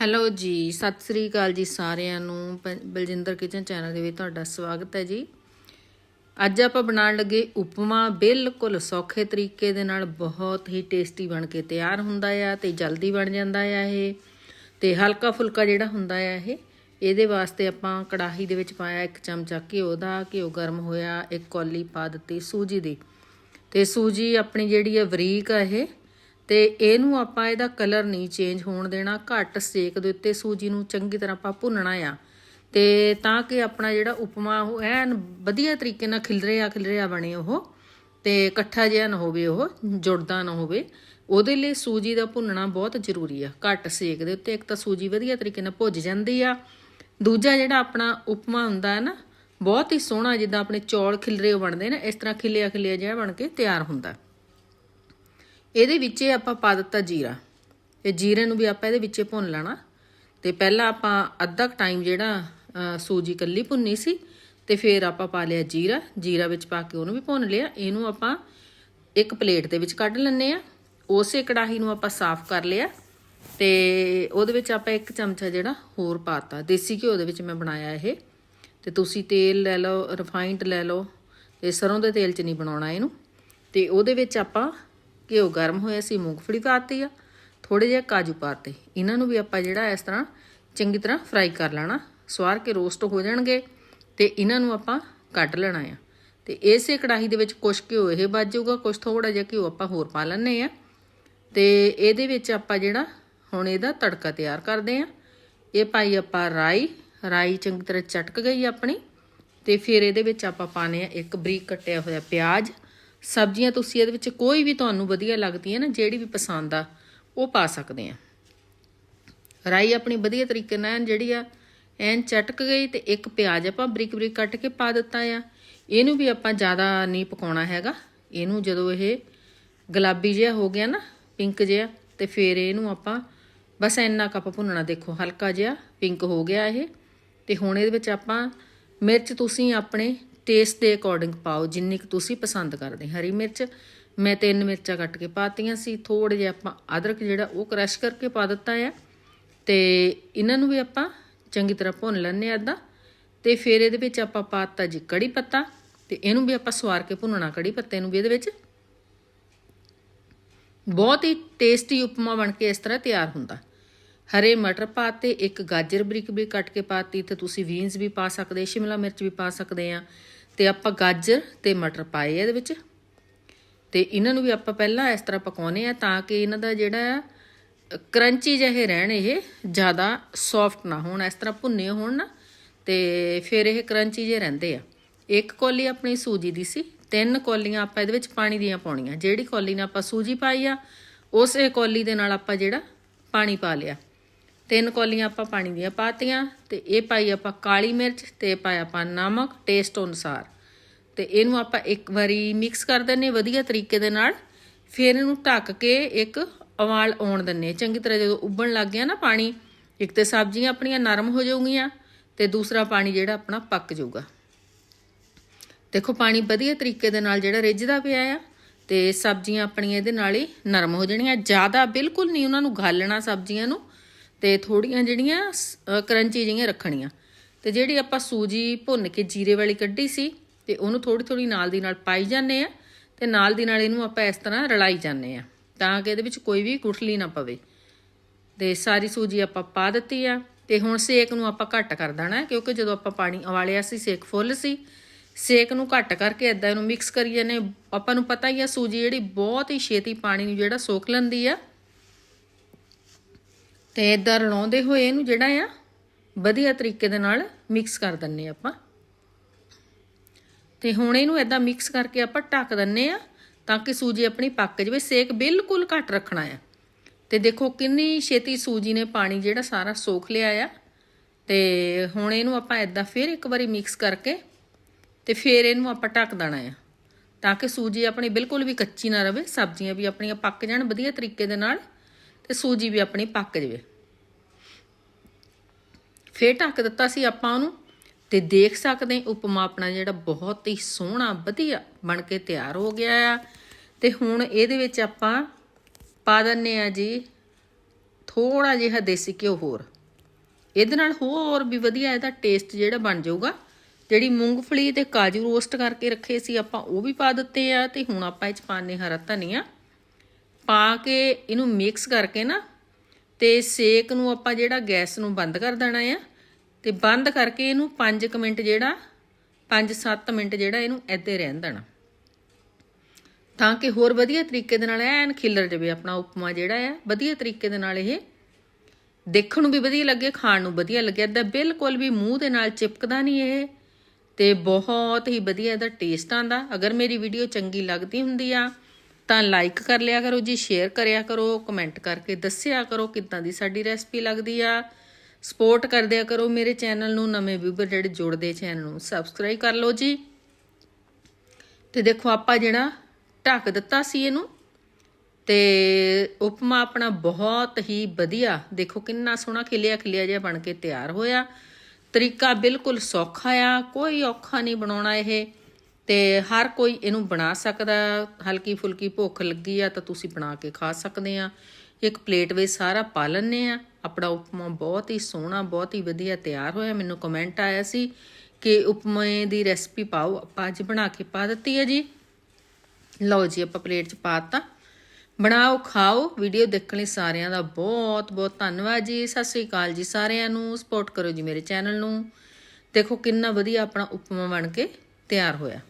Hello ਜੀ, ਸਤਿ ਸ੍ਰੀ ਅਕਾਲ ਜੀ ਸਾਰਿਆਂ ਨੂੰ। ਪ- ਬਲਜਿੰਦਰ ਕਿਚਨ ਚੈਨਲ ਦੇ ਵਿੱਚ ਤੁਹਾਡਾ ਸਵਾਗਤ ਹੈ ਜੀ। ਅੱਜ ਆਪਾਂ ਬਣਾਉਣ ਲੱਗੇ ਉਪਮਾ ਬਿਲਕੁਲ ਸੌਖੇ ਤਰੀਕੇ ਦੇ ਨਾਲ ਬਹੁਤ ਹੀ ਟੇਸਟੀ ਬਣ ਕੇ ਤਿਆਰ ਹੁੰਦਾ ਆ ਤੇ ਜਲਦੀ ਬਣ ਜਾਂਦਾ ਆ ਇਹ। ਤੇ ਹਲਕਾ ਫੁਲਕਾ ਜਿਹੜਾ ਹੁੰਦਾ ਆ ਇਹ, ਇਹਦੇ ਵਾਸਤੇ ਆਪਾਂ ਕੜਾਹੀ ਦੇ ਵਿੱਚ ਪਾਇਆ ਇੱਕ ਚਮਚਾ ਘਿਓ ਦਾ। ਘਿਓ ਗਰਮ ਹੋਇਆ, ਇੱਕ ਕੌਲੀ ਪਾ ਦਿੱਤੀ ਸੂਜੀ ਦੀ। ਤੇ ਸੂਜੀ ਆਪਣੀ ਜਿਹੜੀ ਹੈ ਬਰੀਕ ਆ ਇਹ ਤੇ ਇਹਨੂੰ ਆਪਾਂ ਇਹਦਾ ਕਲਰ ਨਹੀਂ ਚੇਂਜ ਹੋਣ ਦੇਣਾ। ਘੱਟ ਸੇਕ ਦੇ ਉੱਤੇ ਸੂਜੀ ਨੂੰ ਚੰਗੀ ਤਰ੍ਹਾਂ ਆਪਾਂ ਭੁੰਨਣਾ ਆ। ਤੇ ਤਾਂ ਕਿ ਆਪਣਾ ਜਿਹੜਾ ਉਪਮਾ, ਉਹ ਐਨ ਵਧੀਆ ਤਰੀਕੇ ਨਾਲ ਖਿਲਰਿਆ ਖਿਲਰਿਆ ਬਣੇ ਉਹ। ਤੇ ਇਕੱਠਾ ਜਿਹਾ ਨਾ ਹੋਵੇ ਉਹ, ਜੁੜਦਾ ਨਾ ਹੋਵੇ। ਉਹਦੇ ਲਈ ਸੂਜੀ ਦਾ ਭੁੰਨਣਾ ਬਹੁਤ ਜ਼ਰੂਰੀ ਆ। ਘੱਟ ਸੇਕ ਦੇ ਉੱਤੇ ਇੱਕ ਤਾਂ ਸੂਜੀ ਵਧੀਆ ਤਰੀਕੇ ਨਾਲ ਭੁੱਜ ਜਾਂਦੀ ਆ। ਦੂਜਾ ਜਿਹੜਾ ਆਪਣਾ ਉਪਮਾ ਹੁੰਦਾ ਹੈ ਨਾ, ਬਹੁਤ ਹੀ ਸੋਹਣਾ ਜਿੱਦਾਂ ਆਪਣੇ ਚੌਲ ਖਿਲਰੇ ਬਣਦੇ ਨੇ, ਇਸ ਤਰ੍ਹਾਂ ਖਿਲਿਆ ਖਿਲਿਆ ਜਿਹਾ ਬਣ ਕੇ ਤਿਆਰ ਹੁੰਦਾ। ਇਹਦੇ ਵਿੱਚ ਆਪਾਂ ਪਾ ਦਿੱਤਾ ਜੀਰਾ। ਤੇ ਜੀਰੇ ਨੂੰ ਵੀ ਆਪਾਂ ਇਹਦੇ ਵਿੱਚ ਭੁੰਨ ਲੈਣਾ। ਤੇ ਪਹਿਲਾਂ ਆਪਾਂ ਅੱਧਾ ਟਾਈਮ ਜਿਹੜਾ ਸੂਜੀ ਕੱਲੀ ਭੁੰਨੀ ਸੀ, ਤੇ ਫਿਰ ਆਪਾਂ ਪਾ ਲਿਆ ਜੀਰਾ। ਜੀਰਾ ਵਿੱਚ ਪਾ ਕੇ ਉਹਨੂੰ ਵੀ ਭੁੰਨ ਲਿਆ। ਇਹਨੂੰ ਆਪਾਂ ਇੱਕ ਪਲੇਟ ਦੇ ਵਿੱਚ ਕੱਢ ਲੈਣੇ ਆ ਉਸੇ ਕੜਾਹੀ ਨੂੰ ਆਪਾਂ ਸਾਫ਼ ਕਰ ਲਿਆ। ਤੇ ਉਹਦੇ ਵਿੱਚ ਆਪਾਂ ਇੱਕ ਚਮਚਾ ਜਿਹੜਾ ਹੋਰ ਪਾਤਾ ਦੇਸੀ ਘਿਓ ਦੇ ਵਿੱਚ ਮੈਂ ਬਣਾਇਆ ਇਹ। ਤੇ ਤੁਸੀਂ ਤੇਲ ਲੈ ਲਓ ਰਿਫਾਈਨਡ ਲੈ ਲਓ। ਤੇ ਸਰੋਂ ਦੇ ਤੇਲ 'ਚ ਨਹੀਂ ਬਣਾਉਣਾ ਇਹਨੂੰ। ਤੇ ਉਹਦੇ ਵਿੱਚ ਆਪਾਂ ਘਿਓ ਗਰਮ ਹੋਇਆ ਸੀ ਮੂੰਗਫਲੀ ਪਾਤੀ ਆ। ਥੋੜੇ ਜਿਹਾ ਕਾਜੂ ਪਾਤੇ। ਇਹਨਾਂ ਨੂੰ ਵੀ ਆਪਾਂ ਜਿਹੜਾ ਇਸ ਤਰ੍ਹਾਂ ਚੰਗੀ ਤਰ੍ਹਾਂ ਫਰਾਈ ਕਰ ਲੈਣਾ। ਸਵਾਰ ਕੇ ਰੋਸਟ ਹੋ ਜਾਣਗੇ ਤੇ ਇਹਨਾਂ ਨੂੰ ਆਪਾਂ ਕੱਢ ਲੈਣਾ ਆ। ਤੇ ਇਸੇ ਕੜਾਹੀ ਦੇ ਵਿੱਚ ਕੁਛ ਘਿਓ ਇਹ ਬਚ ਜਾਊਗਾ, ਕੁਛ ਥੋੜਾ ਜਿਹਾ ਘਿਓ ਆਪਾਂ ਹੋਰ ਪਾ ਲੈਣੇ ਆ। ਤੇ ਇਹਦੇ ਵਿੱਚ ਆਪਾਂ ਜਿਹੜਾ ਹੁਣ ਇਹਦਾ ਤੜਕਾ ਤਿਆਰ ਕਰਦੇ ਆ। ਇਹ ਪਾਈ ਆਪਾਂ ਰਾਈ। ਰਾਈ ਚੰਗੀ ਤਰ੍ਹਾਂ ਚਟਕ ਗਈ ਆਪਣੀ। ਤੇ ਫਿਰ ਇਹਦੇ ਵਿੱਚ ਆਪਾਂ ਪਾਣੇ ਆ ਇੱਕ ਬਰੀਕ ਕੱਟਿਆ ਹੋਇਆ ਪਿਆਜ਼। ਸਬਜ਼ੀਆਂ ਤੁਸੀਂ ਇਹਦੇ ਵਿੱਚ ਕੋਈ ਵੀ ਤੁਹਾਨੂੰ ਵਧੀਆ ਲੱਗਦੀ ਹੈ ਨਾ, ਜਿਹੜੀ ਵੀ ਪਸੰਦ ਆ, ਉਹ ਪਾ ਸਕਦੇ ਆ। ਰਾਈ ਆਪਣੀ ਵਧੀਆ ਤਰੀਕੇ ਨਾਲ ਜਿਹੜੀ ਆ, ਐਨ ਚਟਕ ਗਈ ਤੇ ਇੱਕ ਪਿਆਜ਼ ਆਪਾਂ ਬਰੀਕ ਬਰੀਕ ਕੱਟ ਕੇ ਪਾ ਦਿੱਤਾ ਆ। ਇਹਨੂੰ ਵੀ ਆਪਾਂ ਜ਼ਿਆਦਾ ਨਹੀਂ ਪਕਾਉਣਾ ਹੈਗਾ। ਇਹਨੂੰ ਜਦੋਂ ਇਹ ਗੁਲਾਬੀ ਜਿਹਾ ਹੋ ਗਿਆ ਨਾ, ਪਿੰਕ ਜਿਹਾ, ਤੇ ਫਿਰ ਇਹਨੂੰ ਆਪਾਂ ਬਸ ਇੰਨਾ ਕੱਪ ਭੁੰਨਣਾ। ਦੇਖੋ, ਹਲਕਾ ਜਿਹਾ ਪਿੰਕ ਹੋ ਗਿਆ ਇਹ। ਤੇ ਹੁਣ ਇਹਦੇ ਵਿੱਚ ਆਪਾਂ ਮਿਰਚ ਤੁਸੀਂ ਆਪਣੇ ਟੇਸਟ ਦੇ ਅਕੋਰਡਿੰਗ ਪਾਓ, ਜਿੰਨੀ ਕੁ ਤੁਸੀਂ ਪਸੰਦ ਕਰਦੇ। ਹਰੀ ਮਿਰਚ, ਮੈਂ ਤਿੰਨ ਮਿਰਚਾਂ ਕੱਟ ਕੇ ਪਾਤੀਆਂ ਸੀ। ਥੋੜੇ ਜਿਹਾ ਆਪਾਂ ਅਦਰਕ ਜਿਹੜਾ ਉਹ ਕ੍ਰਸ਼ ਕਰਕੇ ਪਾ ਦਿੱਤਾ ਆ। ਤੇ ਇਹਨਾਂ ਨੂੰ ਵੀ ਆਪਾਂ ਚੰਗੀ ਤਰ੍ਹਾਂ ਭੁੰਨ ਲੈਣੇ ਆਦਾ ਤੇ ਫਿਰ ਇਹਦੇ ਵਿੱਚ ਆਪਾਂ ਪਾਤਾ ਜੀ ਕੜੀ ਪੱਤਾ, ਤੇ ਇਹਨੂੰ ਵੀ ਆਪਾਂ ਸਵਾਰ ਕੇ ਭੁੰਨਣਾ ਕੜੀ ਪੱਤੇ ਨੂੰ ਵੀ ਇਹਦੇ ਵਿੱਚ। ਬਹੁਤ ਹੀ ਟੇਸਟੀ ਉਪਮਾ ਬਣ ਕੇ ਇਸ ਤਰ੍ਹਾਂ ਤਿਆਰ ਹੁੰਦਾ। ਹਰੇ ਮਟਰ ਪਾਤੇ ਇੱਕ ਗਾਜਰ ਬਰੀਕ ਵੀ ਕੱਟ ਕੇ ਪਾਤੀ ਤੇ ਤੁਸੀਂ ਬੀਨਸ ਵੀ ਪਾ ਸਕਦੇ, ਸ਼ਿਮਲਾ ਮਿਰਚ ਵੀ ਪਾ ਸਕਦੇ ਆ। ਤੇ ਆਪਾਂ ਗਾਜਰ ਤੇ ਮਟਰ ਪਾਏ ਇਹਦੇ ਵਿੱਚ। ਤੇ ਇਹਨਾਂ ਨੂੰ ਵੀ ਆਪਾਂ ਪਹਿਲਾਂ ਇਸ ਤਰ੍ਹਾਂ ਪਕਾਉਨੇ ਆ ਤਾਂ ਕਿ ਇਹਨਾਂ ਦਾ ਜਿਹੜਾ ਕਰੰਚੀ ਜਿਹੇ ਰਹਿਣ ਇਹ ਜ਼ਿਆਦਾ ਸੌਫਟ ਨਾ ਹੋਣ, ਇਸ ਤਰ੍ਹਾਂ ਭੁੰਨੇ ਹੋਣ ਨਾ। ਤੇ ਫਿਰ ਇਹ ਕਰੰਚੀ ਜਿਹੇ ਰਹਿੰਦੇ ਆ। ਇੱਕ ਕੌਲੀ ਆਪਣੀ ਸੂਜੀ ਦੀ ਸੀ, ਤਿੰਨ ਕੌਲੀਆਂ ਆਪਾਂ ਇਹਦੇ ਵਿੱਚ ਪਾਣੀ ਦੀਆਂ ਪਾਉਣੀਆਂ। ਜਿਹੜੀ ਕੌਲੀ ਨਾਲ ਆਪਾਂ ਸੂਜੀ ਪਾਈ ਆ, ਉਸੇ ਕੌਲੀ ਦੇ ਨਾਲ ਆਪਾਂ ਜਿਹੜਾ ਪਾਣੀ ਪਾ ਲਿਆ। ਤਿੰਨ ਕੌਲੀਆਂ ਆਪਾਂ ਪਾਣੀ ਦੀਆਂ ਪਾਤੀਆਂ ਤੇ ਇਹ ਪਾਈ ਆਪਾਂ ਕਾਲੀ ਮਿਰਚ ਤੇ ਪਾਇਆ ਆਪਾਂ ਨਮਕ ਟੇਸਟ ਅਨੁਸਾਰ। ਤੇ ਇਹਨੂੰ ਆਪਾਂ ਇੱਕ ਵਾਰੀ ਮਿਕਸ ਕਰ ਦਿੰਨੇ ਵਧੀਆ ਤਰੀਕੇ ਦੇ ਨਾਲ। ਫਿਰ ਇਹਨੂੰ ਢੱਕ ਕੇ ਇੱਕ ਉਬਾਲ ਆਉਣ ਦਿੰਨੇ ਚੰਗੀ ਤਰ੍ਹਾਂ ਜਦੋਂ ਉੱਬਣ ਲੱਗ ਗਿਆ ਨਾ ਪਾਣੀ, ਇੱਕ ਤੇ ਸਬਜ਼ੀਆਂ ਆਪਣੀਆਂ ਨਰਮ ਹੋ ਜਾਊਗੀਆਂ ਤੇ ਦੂਸਰਾ ਪਾਣੀ ਜਿਹੜਾ ਆਪਣਾ ਪੱਕ ਜਾਊਗਾ। ਦੇਖੋ ਪਾਣੀ ਵਧੀਆ ਤਰੀਕੇ ਦੇ ਨਾਲ ਜਿਹੜਾ ਰਿੱਝਦਾ ਪਿਆ ਆ ਤੇ ਸਬਜ਼ੀਆਂ ਆਪਣੀਆਂ ਇਹਦੇ ਨਾਲ ਹੀ ਨਰਮ ਹੋ ਜਾਣੀਆਂ। ਜ਼ਿਆਦਾ ਬਿਲਕੁਲ ਨਹੀਂ ਉਹਨਾਂ ਨੂੰ ਗਾਲਣਾ ਸਬਜ਼ੀਆਂ ਨੂੰ। ਤੇ ਥੋੜੀਆਂ ਜਿਹੜੀਆਂ ਕਰੰਚੀ ਜਿਹੀਆਂ ਰੱਖਣੀਆਂ। ਤੇ ਜਿਹੜੀ ਆਪਾਂ ਸੂਜੀ ਭੁੰਨ ਕੇ ਜੀਰੇ ਵਾਲੀ ਕੱਢੀ ਸੀ, ਤੇ ਉਹਨੂੰ ਥੋੜੀ ਥੋੜੀ ਨਾਲ ਦੀ ਨਾਲ ਪਾਈ ਜਾਂਦੇ ਆ, ਤੇ ਨਾਲ ਦੀ ਨਾਲ ਇਹਨੂੰ ਆਪਾਂ ਇਸ ਤਰ੍ਹਾਂ ਰਲਾਈ ਜਾਂਦੇ ਆ, ਤਾਂ ਕਿ ਇਹਦੇ ਵਿੱਚ ਕੋਈ ਵੀ ਗੁਠਲੀ ਨਾ ਪਵੇ। ਤੇ ਸਾਰੀ ਸੂਜੀ ਆਪਾਂ ਪਾ ਦਿੱਤੀ ਆ, ਤੇ ਹੁਣ ਸੇਕ ਨੂੰ ਆਪਾਂ ਘੱਟ ਕਰ ਦੇਣਾ, ਕਿਉਂਕਿ ਜਦੋਂ ਆਪਾਂ ਪਾਣੀ ਉਬਾਲਿਆ ਸੀ, ਸੇਕ ਫੁੱਲ ਸੀ, ਸੇਕ ਨੂੰ ਘੱਟ ਕਰਕੇ ਇਦਾਂ ਇਹਨੂੰ ਮਿਕਸ ਕਰੀ ਜਾਂਦੇ ਆਪਾਂ ਨੂੰ ਪਤਾ ਹੀ ਆ, ਸੂਜੀ ਜਿਹੜੀ ਬਹੁਤ ਹੀ ਛੇਤੀ ਪਾਣੀ ਨੂੰ ਜਿਹੜਾ ਸੋਖ ਲੈਂਦੀ ਆ ਤੇ ਇਦਾਂ ਰਲਾਉਂਦੇ ਹੋਏ ਇਹਨੂੰ ਜਿਹੜਾ ਆ, ਵਧੀਆ ਤਰੀਕੇ ਦੇ ਨਾਲ ਮਿਕਸ ਕਰ ਦਿੰਨੇ ਆਪਾਂ। ਤੇ ਹੁਣ ਇਹਨੂੰ ਇਦਾਂ ਮਿਕਸ ਕਰਕੇ ਆਪਾਂ ਢੱਕ ਦਿੰਨੇ ਆ, ਤਾਂ ਕਿ ਸੂਜੀ ਆਪਣੀ ਪੱਕ ਜਾਵੇ। ਸੇਕ ਬਿਲਕੁਲ ਘੱਟ ਰੱਖਣਾ ਆ। ਤੇ ਦੇਖੋ ਕਿੰਨੀ ਛੇਤੀ ਸੂਜੀ ਨੇ ਪਾਣੀ ਜਿਹੜਾ ਸਾਰਾ ਸੋਖ ਲਿਆ ਆ। ਤੇ ਹੁਣ ਇਹਨੂੰ ਆਪਾਂ ਇਦਾਂ ਫਿਰ ਇੱਕ ਵਾਰੀ ਮਿਕਸ ਕਰਕੇ ਤੇ ਫਿਰ ਇਹਨੂੰ ਆਪਾਂ ਢੱਕ ਦੇਣਾ ਆ। ਤਾਂ ਕਿ ਸੂਜੀ ਆਪਣੀ ਬਿਲਕੁਲ ਵੀ ਕੱਚੀ ਨਾ ਰਵੇ, ਸਬਜ਼ੀਆਂ ਵੀ ਆਪਣੀਆਂ ਪੱਕ ਜਾਣ, ਵਧੀਆ ਤਰੀਕੇ ਦੇ ਨਾਲ ਤੇ ਸੂਜੀ ਵੀ ਆਪਣੀ ਪੱਕ ਜਾਵੇ। ਫੇਰ ਢੱਕ ਦਿੱਤਾ ਸੀ ਆਪਾਂ ਉਹਨੂੰ ਤੇ ਦੇਖ ਸਕਦੇ ਉਪਮਾ ਆਪਣਾ ਜਿਹੜਾ ਬਹੁਤ ਹੀ ਸੋਹਣਾ, ਵਧੀਆ ਬਣ ਕੇ ਤਿਆਰ ਹੋ ਗਿਆ ਆ। ਤੇ ਹੁਣ ਇਹਦੇ ਵਿੱਚ ਆਪਾਂ ਪਾ ਦਿੰਨੇ ਆ ਜੀ ਥੋੜਾ ਜਿਹਾ ਦੇਸੀ ਘਿਓ ਹੋਰ। ਇਹਦੇ ਨਾਲ ਹੋਰ ਵੀ ਵਧੀਆ ਇਹਦਾ ਟੇਸਟ ਜਿਹੜਾ ਬਣ ਜਾਊਗਾ। ਜਿਹੜੀ ਮੂੰਗਫਲੀ ਤੇ ਕਾਜੂ ਰੋਸਟ ਕਰਕੇ ਰੱਖੇ ਸੀ ਆਪਾਂ ਉਹ ਵੀ ਪਾ ਦਿੱਤੇ ਆ ਤੇ ਹੁਣ ਆਪਾਂ ਇਹ ਚ ਪਾਣੇ ਹਰਾ ਧਨੀਆ। ਪਾ ਕੇ ਇਹਨੂੰ ਮਿਕਸ ਕਰਕੇ ਨਾ ਤੇ ਸੇਕ ਨੂੰ ਆਪਾਂ ਜਿਹੜਾ ਗੈਸ ਨੂੰ ਬੰਦ ਕਰ ਦੇਣਾ ਆ ਤੇ ਬੰਦ ਕਰਕੇ ਇਹਨੂੰ 5 ਮਿੰਟ ਜਿਹੜਾ 5-7 ਮਿੰਟ ਜਿਹੜਾ ਇਹਨੂੰ ਇੱਦੇ ਰਹਿਣ ਦੇਣਾ। ਤਾਂ ਕਿ ਹੋਰ ਵਧੀਆ ਤਰੀਕੇ ਦੇ ਨਾਲ ਐਨ ਖਿਲਰ ਜਾਵੇ ਆਪਣਾ ਉਪਮਾ ਜਿਹੜਾ ਆ, ਵਧੀਆ ਤਰੀਕੇ ਦੇ ਨਾਲ ਇਹ ਦੇਖਣ ਨੂੰ ਵੀ ਵਧੀਆ ਲੱਗੇ, ਖਾਣ ਨੂੰ ਵਧੀਆ ਲੱਗੇ। ਇਦਾਂ ਬਿਲਕੁਲ ਵੀ ਮੂੰਹ ਦੇ ਨਾਲ ਚਿਪਕਦਾ ਨਹੀਂ ਇਹ ਤੇ ਬਹੁਤ ਹੀ ਵਧੀਆ ਇਹਦਾ ਟੇਸਟ ਆਂਦਾ ਅਗਰ ਮੇਰੀ ਵੀਡੀਓ ਚੰਗੀ ਲੱਗਦੀ ਹੁੰਦੀ ਆ ਤਾਂ ਲਾਈਕ ਕਰ ਲਿਆ ਕਰੋ ਜੀ ਸ਼ੇਅਰ ਕਰਿਆ ਕਰੋ ਕਮੈਂਟ ਕਰਕੇ ਦੱਸਿਆ ਕਰੋ ਕਿੱਦਾਂ ਦੀ ਸਾਡੀ ਰੈਸਪੀ ਲੱਗਦੀ ਆ। ਸਪੋਰਟ ਕਰਦਿਆ ਕਰੋ ਮੇਰੇ ਚੈਨਲ ਨੂੰ, ਨਵੇਂ ਵਿਊਅਰ ਜਿਹੜੇ ਜੁੜਦੇ ਚੈਨਲ ਨੂੰ ਸਬਸਕ੍ਰਾਈਬ ਕਰ ਲਓ ਜੀ। ਤੇ ਦੇਖੋ ਆਪਾਂ ਜਿਹੜਾ ਢੱਕ ਦਿੱਤਾ ਸੀ ਇਹਨੂੰ, ਤੇ ਉਪਮਾ ਆਪਣਾ ਬਹੁਤ ਹੀ ਵਧੀਆ, ਦੇਖੋ ਕਿੰਨਾ ਸੋਹਣਾ ਖਿਲਿਆ ਖਿਲਿਆ ਜਿਹਾ ਬਣ ਕੇ ਤਿਆਰ ਹੋਇਆ। ਤਰੀਕਾ ਬਿਲਕੁਲ ਸੌਖਾ ਆ, ਕੋਈ ਔਖਾ ਨਹੀਂ ਬਣਾਉਣਾ ਇਹ। ਤੇ ਹਰ ਕੋਈ ਇਹਨੂੰ ਬਣਾ ਸਕਦਾ ਹਲਕੀ ਫੁਲਕੀ ਭੁੱਖ ਲੱਗੀ ਆ ਤਾਂ ਤੁਸੀਂ ਬਣਾ ਕੇ ਖਾ ਸਕਦੇ ਆ। ਇੱਕ ਪਲੇਟ ਵਿੱਚ ਸਾਰਾ ਪਾ ਲੈਣੇ ਆ। ਆਪਣਾ ਉਪਮਾ ਬਹੁਤ ਹੀ ਸੋਹਣਾ, ਬਹੁਤ ਹੀ ਵਧੀਆ ਤਿਆਰ ਹੋਇਆ। ਮੈਨੂੰ ਕਮੈਂਟ ਆਇਆ ਸੀ ਕਿ ਉਪਮੇ ਦੀ ਰੈਸਪੀ ਪਾਓ। ਆਪਾਂ ਅੱਜ ਬਣਾ ਕੇ ਪਾ ਦਿੱਤੀ ਹੈ ਜੀ। ਲਓ ਜੀ, ਆਪਾਂ ਪਲੇਟ 'ਚ ਪਾਤਾ ਬਣਾਓ, ਖਾਓ। ਵੀਡੀਓ ਦੇਖਣ ਲਈ ਸਾਰਿਆਂ ਦਾ ਬਹੁਤ ਬਹੁਤ ਧੰਨਵਾਦ ਜੀ। ਸਤਿ ਸ੍ਰੀ ਅਕਾਲ ਜੀ ਸਾਰਿਆਂ ਨੂੰ। ਸਪੋਰਟ ਕਰੋ ਜੀ ਮੇਰੇ ਚੈਨਲ ਨੂੰ। ਦੇਖੋ ਕਿੰਨਾ ਵਧੀਆ ਆਪਣਾ ਉਪਮਾ ਬਣ ਕੇ ਤਿਆਰ ਹੋਇਆ।